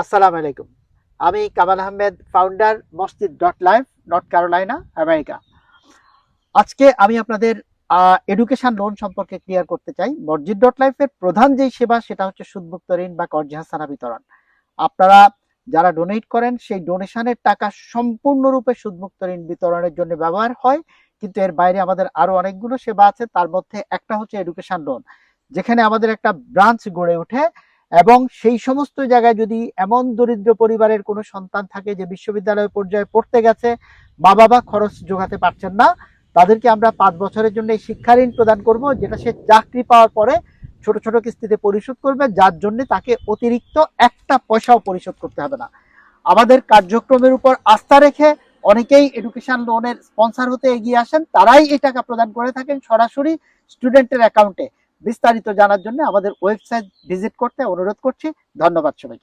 আসসালামু আলাইকুম। আমি Kamal Ahmed founder Masjid dot live North Carolina America আজকে আমি আপনাদের এডুকেশন লোন সম্পর্কে ক্লিয়ার করতে চাই। মসজিদ ডট লাইফের প্রধান যেই সেবা, সেটা হচ্ছে সুদমুক্ত ঋণ বা কর্জাহাসানা বিতরণ। আপনারা যারা ডোনেট করেন, সেই ডোনেশনের টাকা সম্পূর্ণরূপে সুদমুক্ত ঋণ বিতরণের জন্য ব্যবহার হয়। কিন্তু এর বাইরে আমাদের আরও অনেকগুলো সেবা আছে। তার মধ্যে একটা হচ্ছে এডুকেশন লোন যেখানে আমাদের একটা ব্রাঞ্চ গড়ে ওঠে। এবং সেই সমস্ত জায়গায় যদি এমন দরিদ্র পরিবারের কোনো সন্তান থাকে যে বিশ্ববিদ্যালয় পর্যায়ে পড়তে গেছে মা বাবা খরচ যোগাতে পারছেন না, তাদেরকে আমরা পাঁচ বছরের জন্য এই শিক্ষা ঋণ প্রদান করব, যেটা সে চাকরি পাওয়ার পরে ছোট ছোট কিস্তিতে পরিশোধ করবে, যার জন্য তাকে অতিরিক্ত একটা পয়সাও পরিশোধ করতে হবে না। আমাদের কার্যক্রমের উপর আস্থা রেখে অনেকেই এডুকেশন লোনের স্পন্সর হতে এগিয়ে আসেন, তারাই এই টাকা প্রদান করে থাকেন সরাসরি স্টুডেন্টের অ্যাকাউন্টে বিস্তারিত জানার জন্য আমাদের ওয়েবসাইট ভিজিট করতে অনুরোধ করছি। ধন্যবাদ সবাই